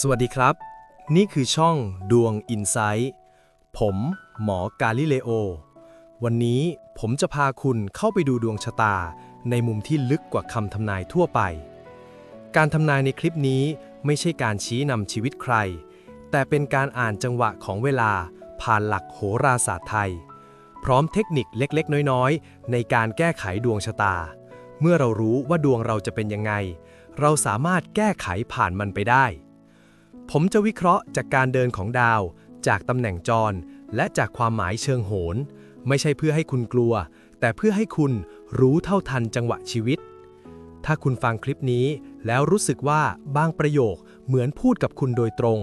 สวัสดีครับ นี่คือช่องดวงอินไซต์ผมหมอกาลิเลโอ วันนี้ผมจะพาคุณเข้าไปดูดวงชะตา ในมุมที่ลึกกว่าคำทำนายทั่วไป การทำนายในคลิปนี้ไม่ใช่การชี้นำชีวิตใคร แต่เป็นการอ่านจังหวะของเวลาผ่านหลักโหราศาสตร์ไทย พร้อมเทคนิคเล็กๆ น้อยๆ ในการแก้ไขดวงชะตา เมื่อเรารู้ว่าดวงเราจะเป็นยังไง เราสามารถแก้ไขผ่านมันไปได้ ผมจะวิเคราะห์จากการเดินของดาว จากตำแหน่งจร และจากความหมายเชิงโหน ไม่ใช่เพื่อให้คุณกลัว แต่เพื่อให้คุณรู้เท่าทันจังหวะชีวิต ถ้าคุณฟังคลิปนี้ แล้วรู้สึกว่าบางประโยคเหมือนพูดกับคุณโดยตรง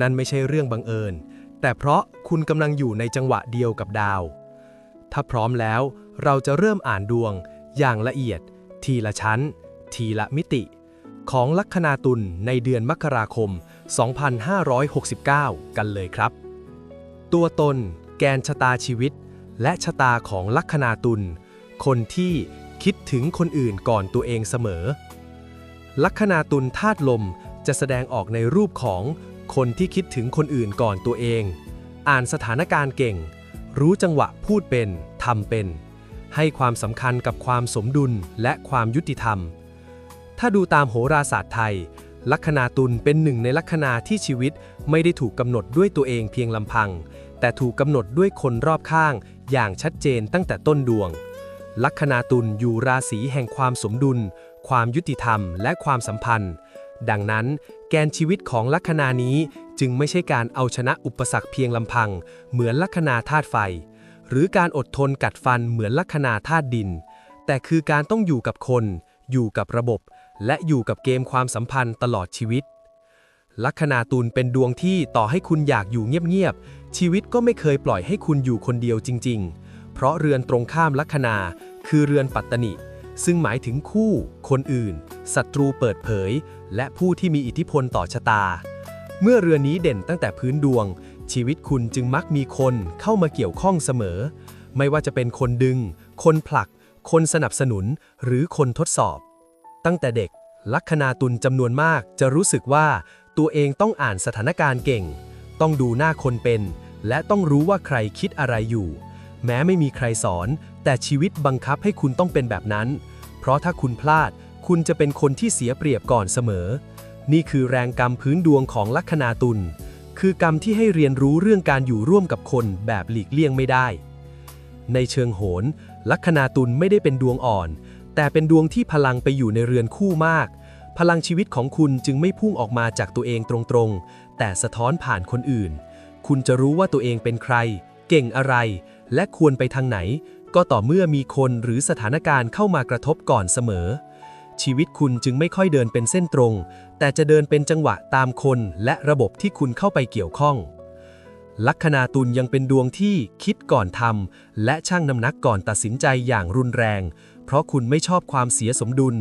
นั่นไม่ใช่เรื่องบังเอิญ แต่เพราะคุณกำลังอยู่ในจังหวะเดียวกับดาว ถ้าพร้อมแล้ว เราจะเริ่มอ่านดวง อย่างละเอียด ทีละชั้น ทีละมิติ ของลัคนาตุลในเดือนมกราคม 2569 กันเลยครับ ตัวตน แกนชะตาชีวิต และชะตาของลัคนาตุล คนที่คิดถึงคนอื่นก่อนตัวเองเสมอ ลัคนาตุลธาตุลมจะแสดงออกในรูปของคนที่คิดถึงคนอื่นก่อนตัวเอง อ่านสถานการณ์เก่ง รู้จังหวะพูดเป็นทำเป็น ให้ความสำคัญกับความสมดุลและความยุติธรรม ถ้าดูตามโหราศาสตร์ไทย ลัคนาตุลเป็นหนึ่งในลัคนาที่ชีวิตไม่ได้ถูกกำหนดด้วยตัวเองเพียงลำพัง แต่ถูกกำหนดด้วยคนรอบข้าง อย่างชัดเจนตั้งแต่ต้นดวง ลัคนาตุลอยู่ราศีแห่งความสมดุล ความยุติธรรม และความสัมพันธ์ ดังนั้น แกนชีวิตของลัคนานี้จึงไม่ใช่การเอาชนะอุปสรรคเพียงลำพัง เหมือนลัคนาธาตุไฟ หรือการอดทนกัดฟันเหมือนลัคนาธาตุดิน แต่คือการต้องอยู่กับคน อยู่กับระบบ และอยู่กับเกมความสัมพันธ์ตลอดชีวิต ลัคนาตุลเป็นดวงที่ต่อให้คุณอยากอยู่เงียบๆ ชีวิตก็ไม่เคยปล่อยให้คุณอยู่คนเดียวจริง ๆ เพราะเรือนตรงข้ามลัคนาคือเรือนปัตตนิซึ่งหมายถึงคู่ คนอื่น ศัตรูเปิดเผย และผู้ที่มีอิทธิพลต่อชะตา เมื่อเรือนนี้เด่นตั้งแต่พื้นดวง ชีวิตคุณจึงมักมีคนเข้ามาเกี่ยวข้องเสมอ ไม่ว่าจะเป็นคนดึง คนผลัก คนสนับสนุน หรือคนทดสอบ ตั้งแต่เด็ก ลัคนาตุลจำนวนมากจะรู้สึกว่าตัวเองต้องอ่านสถานการณ์เก่ง ต้องดูหน้าคนเป็น และต้องรู้ว่าใครคิดอะไรอยู่ แม้ไม่มีใครสอน แต่ชีวิตบังคับให้คุณต้องเป็นแบบนั้น เพราะถ้าคุณพลาด คุณจะเป็นคนที่เสียเปรียบก่อนเสมอ นี่คือแรงกรรมพื้นดวงของลัคนาตุลคือกรรมที่ให้เรียนรู้เรื่องการอยู่ร่วมกับคนแบบหลีกเลี่ยงไม่ได้ ในเชิงโหนลัคนาตุลไม่ได้เป็นดวงอ่อน แต่เป็นดวงที่พลังไปอยู่ในเรือนคู่มาก พลังชีวิตของคุณจึงไม่พุ่งออกมาจากตัวเองตรงๆ แต่สะท้อนผ่านคนอื่น คุณจะรู้ว่าตัวเองเป็นใคร เก่งอะไร และควรไปทางไหน ก็ต่อเมื่อมีคนหรือสถานการณ์เข้ามากระทบก่อนเสมอ ชีวิตคุณจึงไม่ค่อยเดินเป็นเส้นตรง แต่จะเดินเป็นจังหวะตามคนและระบบที่คุณเข้าไปเกี่ยวข้องลัคนาตุลยังเป็นดวงที่คิดก่อนทำและชั่งน้ำหนักก่อนตัดสินใจอย่างรุนแรง เพราะคุณไม่ชอบความเสียสมดุล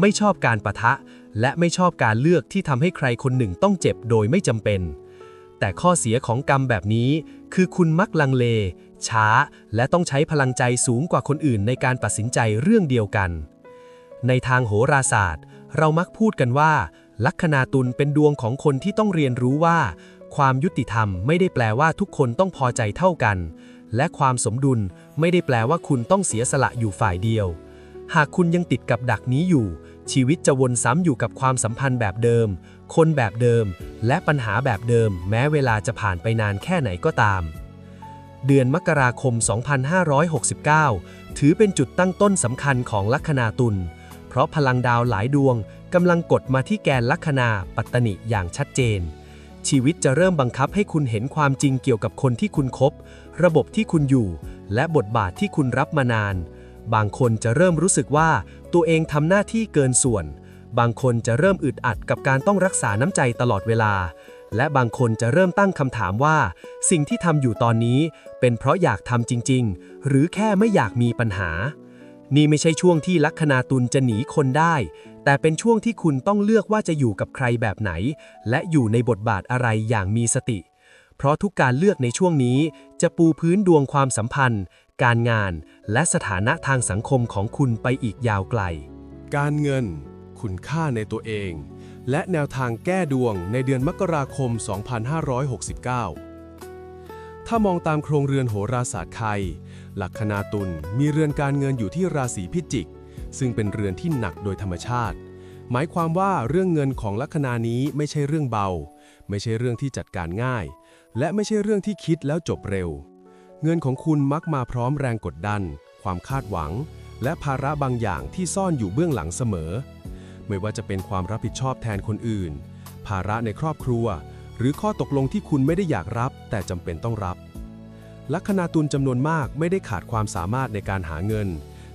ไม่ชอบการปะทะ และไม่ชอบการเลือกที่ทำให้ใครคนหนึ่งต้องเจ็บโดยไม่จำเป็น แต่ข้อเสียของกรรมแบบนี้ คือคุณมักลังเล ช้า และต้องใช้พลังใจสูงกว่าคนอื่นในการตัดสินใจเรื่องเดียวกัน ในทางโหราศาสตร์ เรามักพูดกันว่า ลัคนาตุลเป็นดวงของคนที่ต้องเรียนรู้ว่า ความยุติธรรมไม่ได้แปลว่าทุกคนต้องพอใจเท่ากันและความสมดุลไม่ได้แปลว่าคุณต้องเสียสละอยู่ฝ่ายเดียว หากคุณยังติดกับดักนี้อยู่ ชีวิตจะวนซ้ำอยู่กับความสัมพันธ์แบบเดิม คนแบบเดิม และปัญหาแบบเดิม แม้เวลาจะผ่านไปนานแค่ไหนก็ตาม เดือนมกราคม 2569 ถือเป็นจุดตั้งต้นสำคัญของลัคนาตุล เพราะพลังดาวหลายดวงกำลังกดมาที่แกนลัคนาปัตตนิอย่างชัดเจน ชีวิตจะเริ่มบังคับให้คุณเห็นความจริงเกี่ยวกับคนที่คุณคบ ระบบที่คุณอยู่ และบทบาทที่คุณรับมานาน บางคนจะเริ่มรู้สึกว่าตัวเองทำหน้าที่เกินส่วน บางคนจะเริ่มอึดอัดกับการต้องรักษาน้ำใจตลอดเวลา และบางคนจะเริ่มตั้งคำถามว่า สิ่งที่ทำอยู่ตอนนี้ เป็นเพราะอยากทำจริง ๆ หรือแค่ไม่อยากมีปัญหา นี่ไม่ใช่ช่วงที่ลัคนาตุลจะหนีคนได้ แต่เป็นช่วงที่คุณต้องเลือกว่าจะอยู่กับใครแบบไหน และอยู่ในบทบาทอะไรอย่างมีสติเพราะทุกการเลือกในช่วงนี้จะปูพื้นดวงความสัมพันธ์ การงาน และสถานะทางสังคมของคุณไปอีกยาวไกล การเงิน คุณค่าในตัวเอง และแนวทางแก้ดวงในเดือนมกราคม 2569 ถ้ามองตามโครงเรือนโหราศาสตร์ไทยลัคนาตุลมีเรือนการเงินอยู่ที่ราศีพิจิก ซึ่งเป็นเรือนที่หนักโดยธรรมชาติ หมายความว่าเรื่องเงินของลัคนานี้ไม่ใช่เรื่องเบา ไม่ใช่เรื่องที่จัดการง่าย และไม่ใช่เรื่องที่คิดแล้วจบเร็ว เงินของคุณมักมาพร้อมแรงกดดัน ความคาดหวัง และภาระบางอย่างที่ซ่อนอยู่เบื้องหลังเสมอ ไม่ว่าจะเป็นความรับผิดชอบแทนคนอื่น ภาระในครอบครัว หรือข้อตกลงที่คุณไม่ได้อยากรับ แต่จำเป็นต้องรับ ลัคนาตุลจำนวนมากไม่ได้ขาดความสามารถในการหาเงิน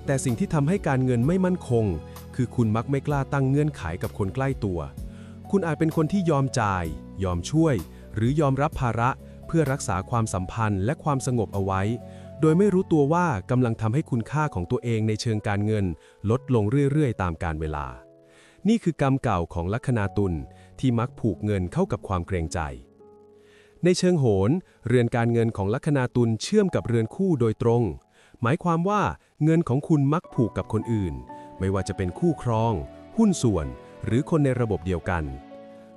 แต่สิ่งที่ทำให้การเงินไม่มั่นคง คือคุณมักไม่กล้าตั้งเงื่อนไขกับคนใกล้ตัว คุณอาจเป็นคนที่ยอมจ่าย ยอมช่วย หรือยอมรับภาระ เพื่อรักษาความสัมพันธ์และความสงบเอาไว้ โดยไม่รู้ตัวว่ากำลังทำให้คุณค่าของตัวเองในเชิงการเงิน ลดลงเรื่อยๆ ตามกาลเวลา นี่คือกรรมเก่าของลัคนาตุลที่มักผูกเงินเข้ากับความเกรงใจ ในเชิงโหรเรือนการเงินของลัคนาตุลเชื่อมกับเรือนคู่โดยตรง หมายความว่าเงินของคุณมักผูกกับคนอื่น ไม่ว่าจะเป็นคู่ครอง หุ้นส่วน หรือคนในระบบเดียวกัน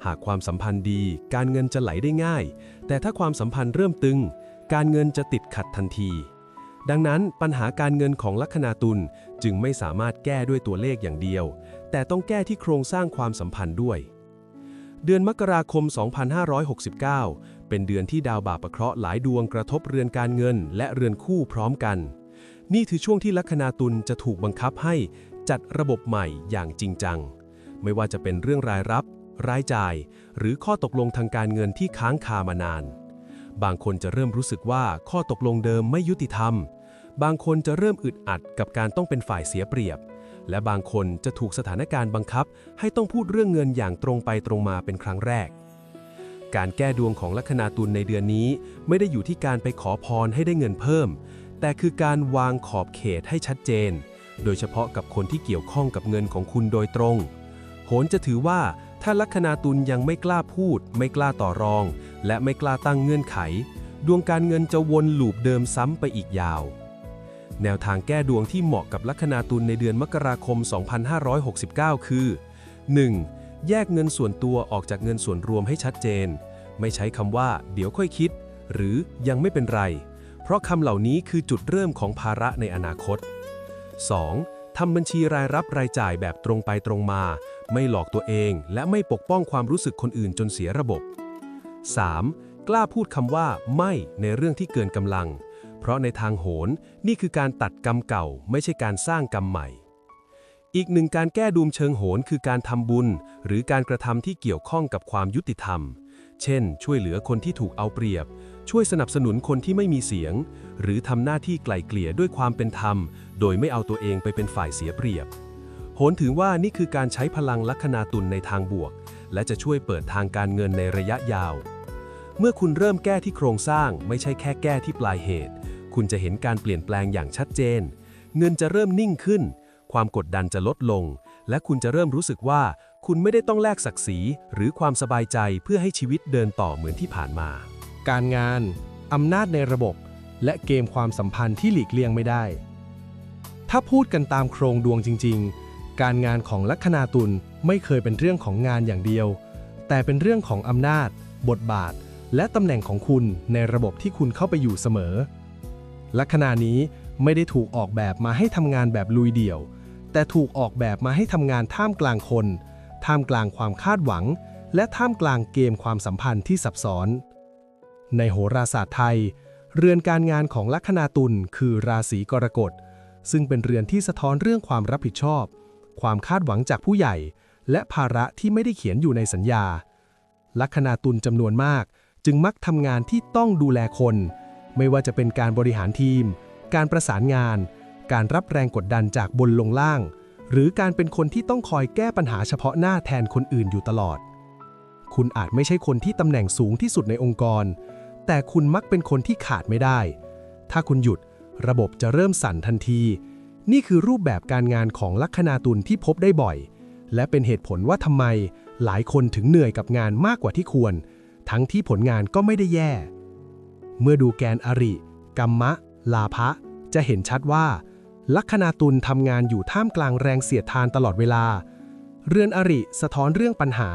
หากความสัมพันธ์ดี การเงินจะไหลได้ง่าย แต่ถ้าความสัมพันธ์เริ่มตึง การเงินจะติดขัดทันที ดังนั้นปัญหาการเงินของลัคนาตุลจึงไม่สามารถแก้ด้วยตัวเลขอย่างเดียว แต่ต้องแก้ที่โครงสร้างความสัมพันธ์ด้วย เดือนมกราคม 2569 เป็นเดือนที่ดาวบาปประเคราะห์หลายดวงกระทบเรือนการเงิน และเรือนคู่พร้อมกัน นี่คือช่วงที่ลัคนาตุลจะถูกบังคับให้จัดระบบใหม่อย่างจริงจัง ไม่ว่าจะเป็นเรื่องรายรับ รายจ่าย หรือข้อตกลงทางการเงินที่ค้างคามานาน บางคนจะเริ่มรู้สึกว่าข้อตกลงเดิมไม่ยุติธรรม บางคนจะเริ่มอึดอัดกับการต้องเป็นฝ่ายเสียเปรียบ และบางคนจะถูกสถานการณ์บังคับ ให้ต้องพูดเรื่องเงินอย่างตรงไปตรงมาเป็นครั้งแรก การแก้ดวงของลัคนาตุลในเดือนนี้ ไม่ได้อยู่ที่การไปขอพรให้ได้เงินเพิ่ม แต่คือการวางขอบเขตให้ชัดเจนโดยเฉพาะกับคนที่เกี่ยวข้องกับเงินของคุณโดยตรง โหนจะถือว่า ถ้าลัคนาตุลยังไม่กล้าพูด ไม่กล้าต่อรอง และไม่กล้าตั้งเงื่อนไข ดวงการเงินจะวนลูปเดิมซ้ำไปอีกยาว แนวทางแก้ดวงที่เหมาะกับลัคนาตุลในเดือนมกราคม 2569 คือ 1. แยกเงินส่วนตัวออกจากเงินส่วนรวมให้ชัดเจน ไม่ใช้คำว่า เดี๋ยวค่อยคิด หรือยังไม่เป็นไร เพราะคำเหล่านี้คือจุดเริ่มของภาระในอนาคต 2. ทำบัญชีรายรับรายจ่ายแบบตรงไปตรงมา ไม่หลอกตัวเองและไม่ปกป้องความรู้สึกคนอื่นจนเสียระบบ 3. กล้าพูดคำว่าไม่ในเรื่องที่เกินกำลัง เพราะในทางโหรนี่คือการตัดกรรมเก่า ไม่ใช่การสร้างกรรมใหม่ อีกหนึ่งการแก้ดูมเชิงโหรคือการทำบุญ หรือการกระทำที่เกี่ยวข้องกับความยุติธรรม เช่น ช่วยเหลือคนที่ถูกเอาเปรียบ ช่วยสนับสนุนคนที่ไม่มีเสียง หรือทำหน้าที่ไกล่เกลี่ยด้วยความเป็นธรรม โดยไม่เอาตัวเองไปเป็นฝ่ายเสียเปรียบ โหนถือว่านี่คือการใช้พลังลัคนาตุลในทางบวก และจะช่วยเปิดทางการเงินในระยะยาว เมื่อคุณเริ่มแก้ที่โครงสร้างไม่ใช่แค่แก้ที่ปลายเหตุ คุณจะเห็นการเปลี่ยนแปลงอย่างชัดเจน เงินจะเริ่มนิ่งขึ้น ความกดดันจะลดลง และคุณจะเริ่มรู้สึกว่า คุณไม่ได้ต้องแลกศักดิ์ศรีหรือความสบายใจเพื่อให้ชีวิตเดินต่อเหมือนที่ผ่านมา การงานอำนาจในระบบ และเกมความสัมพันธ์ที่หลีกเลี่ยงไม่ได้ ถ้าพูดกันตามโครงดวงจริง ๆ การงานของลัคนาตุลไม่เคยเป็นเรื่องของงานอย่างเดียว แต่เป็นเรื่องของอำนาจ บทบาท และตำแหน่งของคุณในระบบที่คุณเข้าไปอยู่เสมอ ลัคนานี้ไม่ได้ถูกออกแบบมาให้ทำงานแบบลุยเดี่ยว แต่ถูกออกแบบมาให้ทำงานท่ามกลางคน ท่ามกลางความคาดหวัง และท่ามกลางเกมความสัมพันธ์ที่ซับซ้อน ในโหราศาสตร์ไทย เรือนการงานของลัคนาตุลคือราศีกรกฎซึ่งเป็นเรือนที่สะท้อนเรื่องความรับผิดชอบ ความคาดหวังจากผู้ใหญ่ และภาระที่ไม่ได้เขียนอยู่ในสัญญา ลัคนาตุลจำนวนมาก จึงมักทำงานที่ต้องดูแลคน ไม่ว่าจะเป็นการบริหารทีม การประสานงาน การรับแรงกดดันจากบนลงล่าง หรือการเป็นคนที่ต้องคอยแก้ปัญหาเฉพาะหน้าแทนคนอื่นอยู่ตลอด คุณอาจไม่ใช่คนที่ตำแหน่งสูงที่สุดในองค์กร แต่คุณมักเป็นคนที่ขาดไม่ได้ ถ้าคุณหยุดระบบจะเริ่มสั่นทันที นี่คือรูปแบบการงานของลัคนาตุลที่พบได้บ่อย และเป็นเหตุผลว่าทำไมหลายคนถึงเหนื่อยกับงานมากกว่าที่ควร ทั้งที่ผลงานก็ไม่ได้แย่ เมื่อดูแกนอริกัมมะ ลาภะ จะเห็นชัดว่า ลัคนาตุลทำงานอยู่ท่ามกลางแรงเสียดทานตลอดเวลา เรือนอริสะท้อนเรื่องปัญหา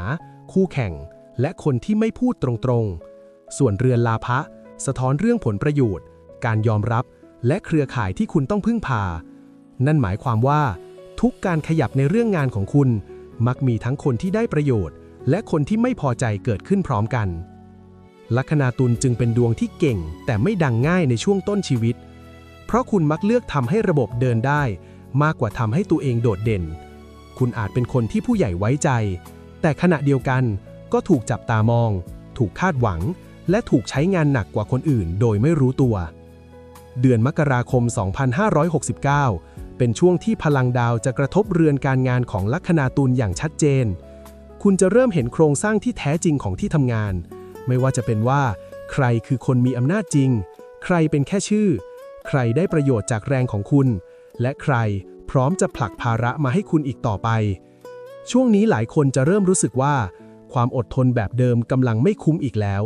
คู่แข่ง และคนที่ไม่พูดตรงๆ ส่วนเรือนลาภะ สะท้อนเรื่องผลประโยชน์ การยอมรับ และเครือข่ายที่คุณต้องพึ่งพา นั่นหมายความว่า ทุกการขยับในเรื่องงานของคุณ มักมีทั้งคนที่ได้ประโยชน์ และคนที่ไม่พอใจเกิดขึ้นพร้อมกัน ลัคนาตุลจึงเป็นดวงที่เก่ง แต่ไม่ดังง่ายในช่วงต้นชีวิต เพราะคุณมักเลือกทำให้ระบบเดินได้ มากกว่าทำให้ตัวเองโดดเด่น คุณอาจเป็นคนที่ผู้ใหญ่ไว้ใจ แต่ขณะเดียวกันก็ถูกจับตามอง ถูกคาดหวัง และถูกใช้งานหนักกว่าคนอื่น โดยไม่รู้ตัว เดือนมกราคม 2569 เป็นช่วงที่พลังดาวจะกระทบเรือนการงานของลัคนาตุลอย่างชัดเจน คุณจะเริ่มเห็นโครงสร้างที่แท้จริงของที่ทำงาน ไม่ว่าจะเป็นว่า ใครคือคนมีอำนาจจริง ใครเป็นแค่ชื่อ ใครได้ประโยชน์จากแรงของคุณ และใครพร้อมจะผลักภาระมาให้คุณอีกต่อไป ช่วงนี้หลายคนจะเริ่มรู้สึกว่า ความอดทนแบบเดิมกำลังไม่คุ้มอีกแล้ว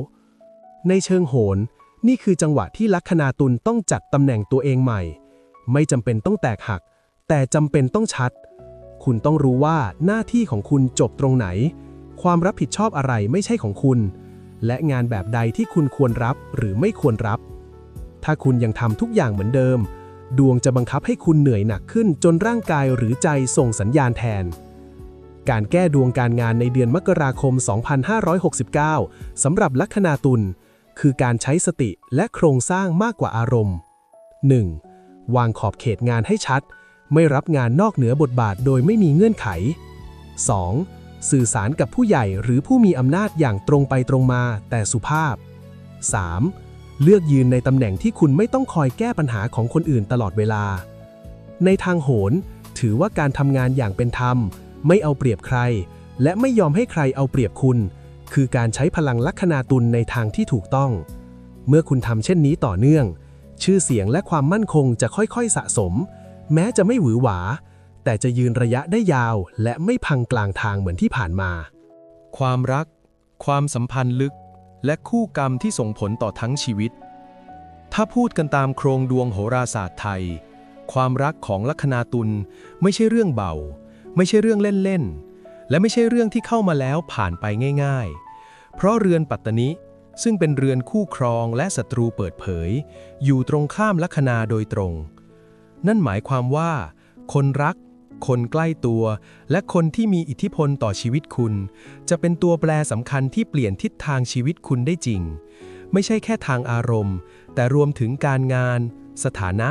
ในเชิงโหน นี่คือจังหวะที่ลัคนาตุลต้องจัดตำแหน่งตัวเองใหม่ ไม่จำเป็นต้องแตกหัก แต่จำเป็นต้องชัด คุณต้องรู้ว่าหน้าที่ของคุณจบตรงไหน ความรับผิดชอบอะไรไม่ใช่ของคุณ และงานแบบใดที่คุณควรรับหรือไม่ควรรับ ถ้าคุณยังทำทุกอย่างเหมือนเดิม ดวงจะบังคับให้คุณเหนื่อยหนักขึ้นจนร่างกายหรือใจส่งสัญญาณแทนการแก้ดวงการงานในเดือนมกราคม 2569 สำหรับลัคนาตุลคือการใช้สติและโครงสร้างมากกว่าอารมณ์ 1. วางขอบเขตงานให้ชัด ไม่รับงานนอกเหนือบทบาทโดยไม่มีเงื่อนไข 2. สื่อสารกับผู้ใหญ่หรือผู้มีอำนาจอย่างตรงไปตรงมาแต่สุภาพ 3. เลือกยืนในตำแหน่งที่คุณไม่ต้องคอยแก้ปัญหาของคนอื่นตลอดเวลา ในทางโหน ถือว่าการทำงานอย่างเป็นธรรม ไม่เอาเปรียบใคร และไม่ยอมให้ใครเอาเปรียบคุณ คือการใช้พลังลัคนาตุลในทางที่ถูกต้อง เมื่อคุณทำเช่นนี้ต่อเนื่อง ชื่อเสียงและความมั่นคงจะค่อยๆสะสม แม้จะไม่หวือหวา แต่จะยืนระยะได้ยาว และไม่พังกลางทางเหมือนที่ผ่านมา ความรัก ความสัมพันธ์ลึก และคู่กรรมที่ส่งผลต่อทั้งชีวิต ถ้าพูดกันตามโครงดวงโหราศาสตร์ไทย ความรักของลัคนาตุลไม่ใช่เรื่องเบา ไม่ใช่เรื่องเล่นๆและไม่ใช่เรื่องที่เข้ามาแล้วผ่านไปง่าย ๆ เพราะเรือนปัตตนิ ซึ่งเป็นเรือนคู่ครองและศัตรูเปิดเผย อยู่ตรงข้ามลัคนาโดยตรง นั่นหมายความว่า คนรัก คนใกล้ตัว และคนที่มีอิทธิพลต่อชีวิตคุณ จะเป็นตัวแปรสำคัญที่เปลี่ยนทิศทางชีวิตคุณได้จริง ไม่ใช่แค่ทางอารมณ์ แต่รวมถึงการงาน สถานะ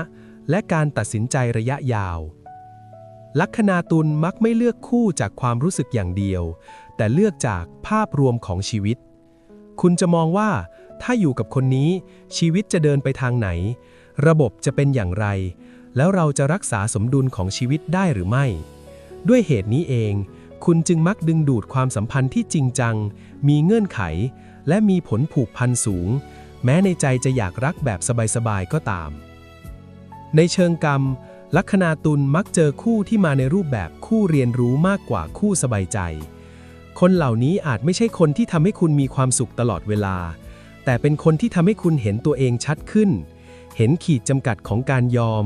และการตัดสินใจระยะยาว ลัคนาตุลมักไม่เลือกคู่จากความรู้สึกอย่างเดียว แต่เลือกจากภาพรวมของชีวิต คุณจะมองว่า ถ้าอยู่กับคนนี้ ชีวิตจะเดินไปทางไหน ระบบจะเป็นอย่างไร แล้วเราจะรักษาสมดุลของชีวิตได้หรือไม่ ด้วยเหตุนี้เอง คุณจึงมักดึงดูดความสัมพันธ์ที่จริงจัง มีเงื่อนไข และมีผลผูกพันสูง แม้ในใจจะอยากรักแบบสบายๆก็ตาม ในเชิงกรรมลัคนาตุลมักเจอคู่ที่มาในรูปแบบคู่เรียนรู้มากกว่าคู่สบายใจ คนเหล่านี้อาจไม่ใช่คนที่ทำให้คุณมีความสุขตลอดเวลา แต่เป็นคนที่ทำให้คุณเห็นตัวเองชัดขึ้น เห็นขีดจำกัดของการยอม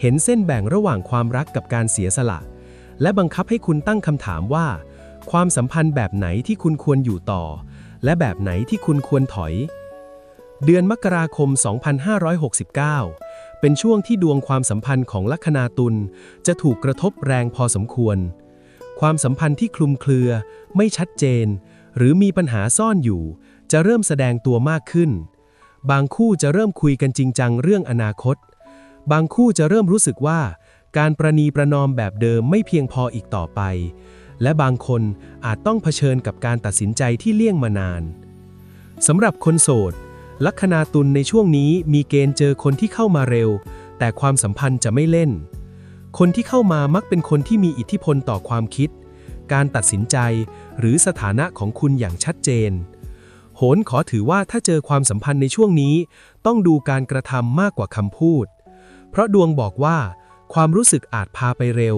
เห็นเส้นแบ่งระหว่างความรักกับการเสียสละ และบังคับให้คุณตั้งคำถามว่า ความสัมพันธ์แบบไหนที่คุณควรอยู่ต่อ และแบบไหนที่คุณควรถอย เดือนมกราคม 2569 เป็นช่วงที่ดวงความสัมพันธ์ของลัคนาตุลจะถูกกระทบแรงพอสมควร ความสัมพันธ์ที่คลุมเครือ ไม่ชัดเจน หรือมีปัญหาซ่อนอยู่ จะเริ่มแสดงตัวมากขึ้น บางคู่จะเริ่มคุยกันจริงจังเรื่องอนาคต บางคู่จะเริ่มรู้สึกว่า การประนีประนอมแบบเดิมไม่เพียงพออีกต่อไป และบางคนอาจต้องเผชิญกับการตัดสินใจที่เลี่ยงมานานสำหรับคนโสด ลัคนาตุลในช่วงนี้มีเกณฑ์เจอคนที่เข้ามาเร็ว แต่ความสัมพันธ์จะไม่เล่น คนที่เข้ามามักเป็นคนที่มีอิทธิพลต่อความคิด การตัดสินใจ หรือสถานะของคุณอย่างชัดเจน โหนขอถือว่าถ้าเจอความสัมพันธ์ในช่วงนี้ ต้องดูการกระทำมากกว่าคำพูด เพราะดวงบอกว่า ความรู้สึกอาจพาไปเร็ว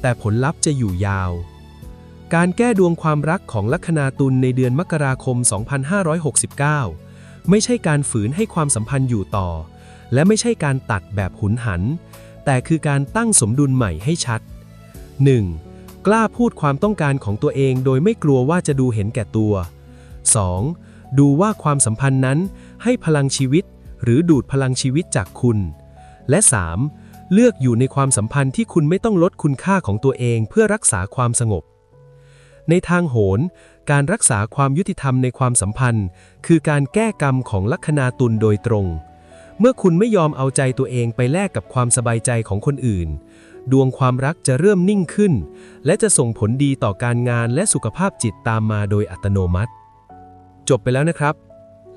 แต่ผลลัพธ์จะอยู่ยาว การแก้ดวงความรักของลัคนาตุลในเดือนมกราคม 2569 ไม่ใช่การฝืนให้ความสัมพันธ์อยู่ต่อ และไม่ใช่การตัดแบบหุนหัน แต่คือการตั้งสมดุลใหม่ให้ชัด 1. กล้าพูดความต้องการของตัวเองโดยไม่กลัวว่าจะดูเห็นแก่ตัว 2. ดูว่าความสัมพันธ์นั้นให้พลังชีวิต หรือดูดพลังชีวิตจากคุณ และ 3. เลือกอยู่ในความสัมพันธ์ที่คุณไม่ต้องลดคุณค่าของตัวเองเพื่อรักษาความสงบ ในทางโหรการรักษาความยุติธรรมในความสัมพันธ์ คือการแก้กรรมของลัคนาตุลโดยตรง เมื่อคุณไม่ยอมเอาใจตัวเองไปแลกกับความสบายใจของคนอื่น ดวงความรักจะเริ่มนิ่งขึ้น และจะส่งผลดีต่อการงานและสุขภาพจิตตามมาโดยอัตโนมัติ จบไปแล้วนะครับ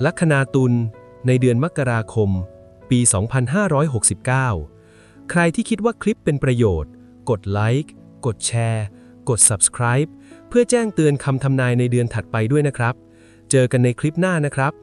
ลัคนาตุลในเดือนมกราคม ปี 2569 ใครที่คิดว่าคลิปเป็นประโยชน์ กดไลค์กดแชร์กด subscribe เพื่อแจ้งเตือนคำทำนายในเดือนถัดไปด้วยนะครับ เจอกันในคลิปหน้านะครับ